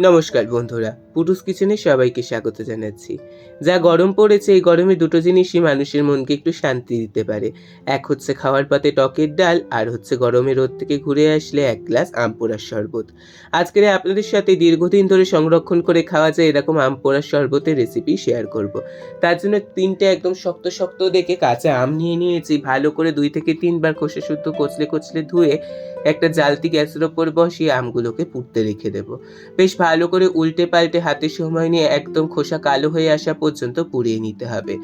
নমস্কার বন্ধুরা। পুটুস কিচেনে সবাইকে স্বাগত জানাচ্ছি। যা গরম পড়েছে, এই গরমে দুটো জিনিসই মানুষের মনকে একটু শান্তি দিতে পারে। এক হচ্ছে খাওয়ার পাতে টকের ডাল, আর হচ্ছে গরমে রোদ থেকে ঘুরে আসলে এক গ্লাস আম পোড়ার শরবত। আজকের আপনাদের সাথে দীর্ঘদিন ধরে সংরক্ষণ করে খাওয়া যায় এরকম আম পোড়ার শরবতের রেসিপি শেয়ার করব। তার জন্য তিনটে একদম শক্ত শক্ত দেখে কাঁচা আম নিয়ে নিয়েছি। ভালো করে দুই থেকে তিনবার কষে শুদ্ধ কচলে কচলে ধুয়ে একটা জালতি গ্যাসের ওপর বসিয়ে আমগুলোকে পুড়তে রেখে দেবো। বেশ ভালো করে উল্টে পাল্টে হাতে সময় নিয়ে একদম খোসা কালো হয়ে আসা পর্যন্ত পুড়িয়ে নিতে হবে।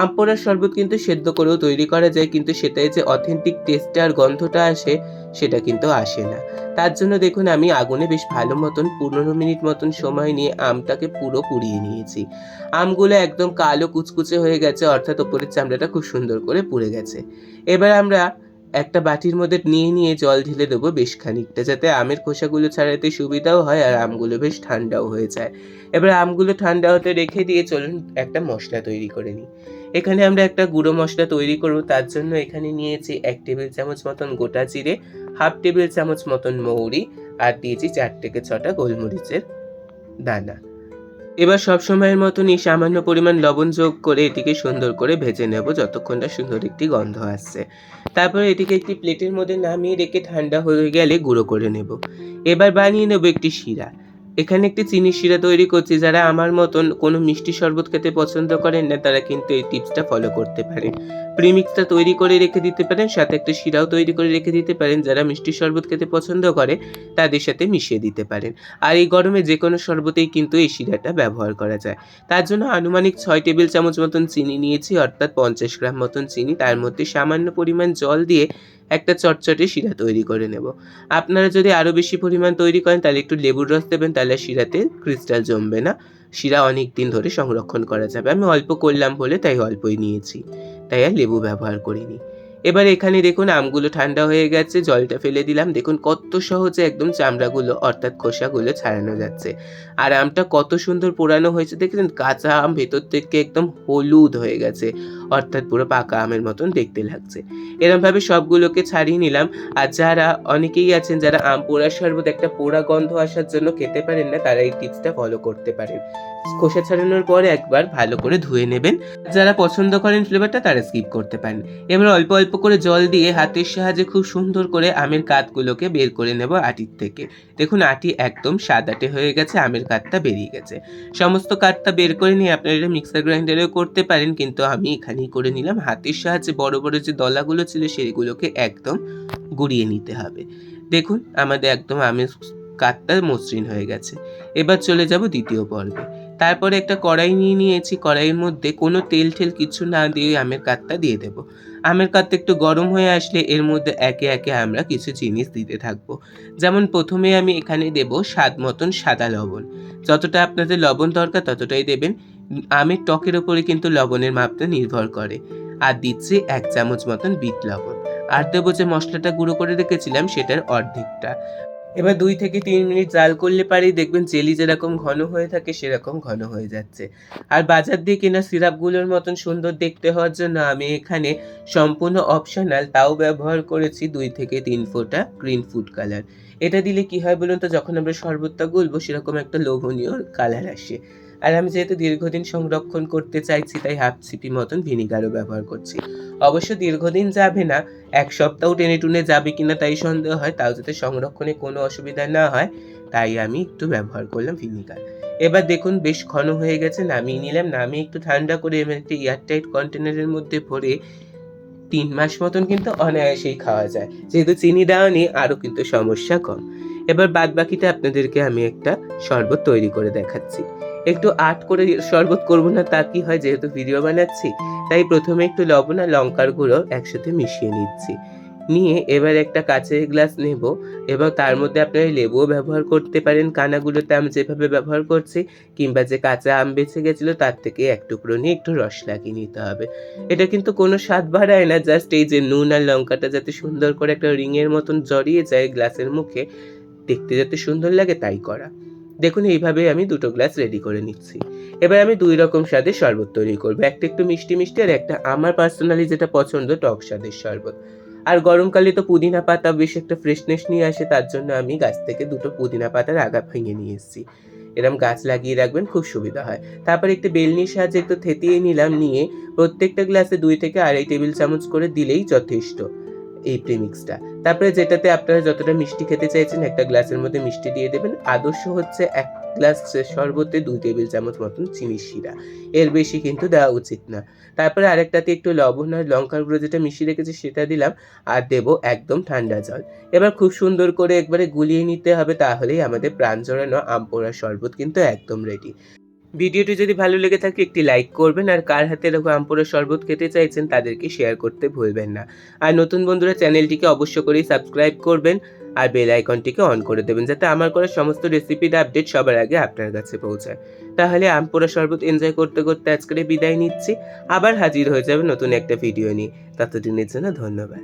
আম পোড়ার শরবত কিন্তু সেদ্ধ করেও তৈরি করা যায়, কিন্তু সেটাই যে অথেন্টিক টেস্ট আর গন্ধটা আসে, সেটা কিন্তু আসে না। তার জন্য দেখুন, আমি আগুনে বেশ ভালো মতন পনেরো মিনিট মতন সময় নিয়ে আমটাকে পুরো পুড়িয়ে নিয়েছি। আমগুলো একদম কালো কুচকুচে হয়ে গেছে, অর্থাৎ ওপরের চামড়াটা খুব সুন্দর করে পুড়ে গেছে। এবার আমরা একটা বাটির মধ্যে নিয়ে নিয়ে জল ঢেলে দেবো বেশ খানিকটা, যাতে আমের খোসাগুলো ছাড়াতে সুবিধাও হয় আর আমগুলো বেশ ঠান্ডাও হয়ে যায়। এবার আমগুলো ঠান্ডা হতে রেখে দিয়ে চলুন একটা মশলা তৈরি করে নিই। এখানে আমরা একটা গুঁড়ো মশলা তৈরি করব, তার জন্য এখানে নিয়েছি এক টেবিল চামচ মতন গোটা জিরে, হাফ টেবিল চামচ মতন মৌরি, আর দিয়েছি চার থেকে ছটা গোলমরিচের দানা। এবার সব সময়ের মতনই সামান্য পরিমাণ লবণ যোগ করে এটিকে সুন্দর করে ভেজে নেব যতক্ষণ না সুন্দর একটি গন্ধ আসছে। তারপরে এটিকে একটি প্লেটের মধ্যে নামিয়ে রেখে ঠান্ডা হয়ে গেলে গুঁড়ো করে নেব। এবার বানিয়ে নেব একটি শিরা। এখানে একটি চিনির শিরা তৈরি করছি, যারা আমার মতন কোনো মিষ্টি শরবত খেতে পছন্দ করেন না, তারা কিন্তু এই টিপসটা ফলো করতে পারেন। প্রিমিক্সটা তৈরি করে রেখে দিতে পারেন, সাথে একটা শিরাও তৈরি করে রেখে দিতে পারেন, যারা মিষ্টি শরবত খেতে পছন্দ করে, তাদের সাথে মিশিয়ে দিতে পারেন। আর এই গরমে যে কোনো শরবতেই কিন্তু এই শিরাটা ব্যবহার করা যায়। তার জন্য আনুমানিক ছয় টেবিল চামচ মতন চিনি নিয়েছি, অর্থাৎ পঞ্চাশ গ্রাম মতন চিনি। তার মধ্যে সামান্য পরিমাণ জল দিয়ে একটা চটচটে শিরা তৈরি করে নেব। আপনারা যদি আরও বেশি পরিমাণ তৈরি করেন, তাহলে একটু লেবুর রস দেবেন, তাহলে শিরাতে ক্রিস্টাল জমবে না। শিরা অনেক দিন ধরে সংরক্ষণ করা যাবে। আমি অল্প করলাম বলে তাই অল্পই নিয়েছি। তাই আর লেবু ব্যবহার করিনি। এবার এখানে দেখুন আমগুলো ঠান্ডা হয়ে গেছে, জলটা ফেলে দিলাম। দেখুন কত সহজে একদম চামড়াগুলো, অর্থাৎ খোসাগুলো ছাড়ানো যাচ্ছে। আর আমটা কত সুন্দর পোড়ানো হয়েছে দেখলেন কাঁচা আম ভেতর থেকে একদম হলুদ হয়ে গেছে। অর্থাৎ পুরো পাকা আমের মতন দেখতে লাগছে। এরমভাবে সবগুলোকে ছাড়িয়ে নিলাম। আর যারা অনেকেই আছেন যারা আম পোড়ার শরবত একটা পোড়া গন্ধ আসার জন্য খেতে পারেন না, তারা এই টিপসটা ফলো করতে পারেন। খোসা ছাড়ানোর পরে একবার ভালো করে ধুয়ে নেবেন। যারা পছন্দ করেন ফ্লেভারটা তারা স্কিপ করতে পারেন। এবার অল্প অল্প করে জল দিয়ে হাতের সাহায্যে খুব সুন্দর করে আমের কাতগুলোকে বের করে নেব আটির থেকে। দেখুন, আটি একদম সাদাটে হয়ে গেছে, আমের কাতটা বেরিয়ে গেছে। সমস্ত কাতটা বের করে নিয়ে আপনারা এটা মিক্সার গ্রাইন্ডারেও করতে পারেন, কিন্তু আমি এখানেই করে নিলাম। হাতের সাহায্যে বড় বড় যে দলাগুলো ছিল সেগুলোকে একদম গুঁড়িয়ে নিতে হবে। দেখুন, আমাদের একদম আমের কাতটা মসৃণ হয়ে গেছে। এবার চলে যাব দ্বিতীয় পর্বে। তারপরে একটা কড়াই নিয়ে নিয়েছি। কড়াইয়ের মধ্যে কোনো তেল ঠেল কিছু না দিয়ে আমের কাতটা দিয়ে দেব। আমের কাতটা একটু গরম হয়ে আসলে এর মধ্যে একে একে আমরা কিছু জিনিস দিতে থাকব। যেমন প্রথমে আমি এখানে দেব স্বাদ মতন সাদা লবণ। যতটা আপনাদের লবণ দরকার ততটাই দেবেন। আমের টকের ওপরে কিন্তু লবণের মাপটা নির্ভর করে। আর দিচ্ছি এক চামচ মতন বিট লবণ। আর দেবো যে মশলাটা গুঁড়ো করে রেখেছিলাম, সেটার অর্ধেকটা। এবার দুই থেকে তিন মিনিট জাল করলে পারেই দেখবেন জেলি যেরকম ঘন হয়ে থাকে, সেরকম ঘন হয়ে যাচ্ছে। আর বাজার দিয়ে কেনা সিরাপগুলোর মতন সুন্দর দেখতে হওয়ার জন্য আমি এখানে সম্পূর্ণ অপশনাল তাও ব্যবহার করেছি দুই থেকে তিন ফোঁটা গ্রিন ফুড কালার এটা দিলে কি হয় বলুন তো, যখন আমরা শরবতটা গুলবো, সেরকম একটা লোভনীয় কালার আসে। আর আমি যেহেতু দীর্ঘদিন সংরক্ষণ করতে চাইছি, তাই হাফ সিপি মতন ভিনিগারও ব্যবহার করছি। অবশ্য দীর্ঘদিন যাবে না, এক সপ্তাহ টেনে টুনে যাবে কিনা তাই সন্দেহ হয়, তাও যাতে সংরক্ষণে কোনো অসুবিধা না হয়, তাই আমি একটু ব্যবহার করলাম ভিনিগার। এবার দেখুন, বেশ ঘন হয়ে গেছে, নামিয়ে নিলাম, নামিয়ে একটু ঠান্ডা করে এবার একটি এয়ারটাইট কন্টেনারের মধ্যে ভরে তিন মাস মতন কিন্তু অনায়াসেই খাওয়া যায়। যেহেতু চিনি দেওয়া নেই, আরও কিন্তু সমস্যা কম। এবার বাদ বাকিটা আপনাদেরকে আমি একটা শরবত তৈরি করে দেখাচ্ছি। একটু আট করে শরবত করব না, তা কি হয়? যেহেতু ভিডিও বানাচ্ছি, তাই প্রথমে একটু লবণ আর লঙ্কার গুঁড়ো একসাথে মিশিয়ে নিচ্ছি। নিয়ে এবার একটা কাচের গ্লাস নেব, এবং তার মধ্যে আপনারা লেবুও ব্যবহার করতে পারেন। কানাগুলোতে আমি যেভাবে ব্যবহার করছি, কিংবা যে কাঁচা আম বেঁচে গেছিল, তার থেকে এক টুকরো নিয়ে একটু রস লাগিয়ে নিতে হবে। এটা কিন্তু কোনো স্বাদ বাড়ায় না, জাস্ট এই যে নুন আর লঙ্কাটা যাতে সুন্দর করে একটা রিংয়ের মতন জড়িয়ে যায় গ্লাসের মুখে, দেখতে যাতে সুন্দর লাগে তাই করা। দেখুন, এইভাবে আমি দুটো গ্লাস রেডি করে নিচ্ছি। এবার আমি দুই রকম স্বাদের শরবত তৈরি করব। একটা একটু মিষ্টি মিষ্টি আর একটা আমার পার্সোনালি যেটা পছন্দ, টক স্বাদের শরবত। আর গরমকালে তো পুদিনা পাতা, বেশ একটা ফ্রেশনেস নিয়ে আসে, তার জন্য আমি গাছ থেকে দুটো পুদিনা পাতার আগা ভেঙে নিয়ে এসেছি। এরম গাছ লাগিয়ে রাখবেন, খুব সুবিধা হয়। তারপর একটু বেলনির সাহায্যে একটু থেতিয়ে নিলাম, নিয়ে প্রত্যেকটা গ্লাসে দুই থেকে আড়াই টেবিল চামচ করে দিলেই যথেষ্ট। এই প্রিমিক্সটা তারপরে যেটাতে আপনারা যতটা মিষ্টি খেতে চাইছেন, একটা গ্লাসের মধ্যে মিষ্টি দিয়ে দেবেন। আদর্শ হচ্ছে এক গ্লাস শরবতে দুই টেবিল চামচ মতন চিনির শিরা। এর বেশি কিন্তু দেওয়া উচিত না। তারপরে আরেকটাতে একটু লবণ আর লঙ্কার গুঁড়ো যেটা মিশিয়ে রেখেছি সেটা দিলাম আর দেবো একদম ঠান্ডা জল। এবার খুব সুন্দর করে একবারে গুলিয়ে নিতে হবে, তাহলেই আমাদের প্রাণ জড়ানো আম পোড়ার শরবত কিন্তু একদম রেডি ভিডিওটি যদি ভালো লেগে থাকে, একটি লাইক করবেন আর কার হাতে এরকম আম পোড়ার শরবত খেতে চাইছেন তাদেরকে শেয়ার করতে ভুলবেন না। আর নতুন বন্ধুরা চ্যানেলটিকে অবশ্য করেই সাবস্ক্রাইব করবেন আর বেল আইকনটিকে অন করে দেবেন, যাতে আমার করা সমস্ত রেসিপির আপডেট সবার আগে আপনার কাছে পৌঁছায়। তাহলে আম পোড়া শরবত এনজয় করতে করতে আজকের বিদায় নিচ্ছি। আবার হাজির হয়ে যাবে নতুন একটা ভিডিও নিয়ে। ততদিনের জন্য ধন্যবাদ।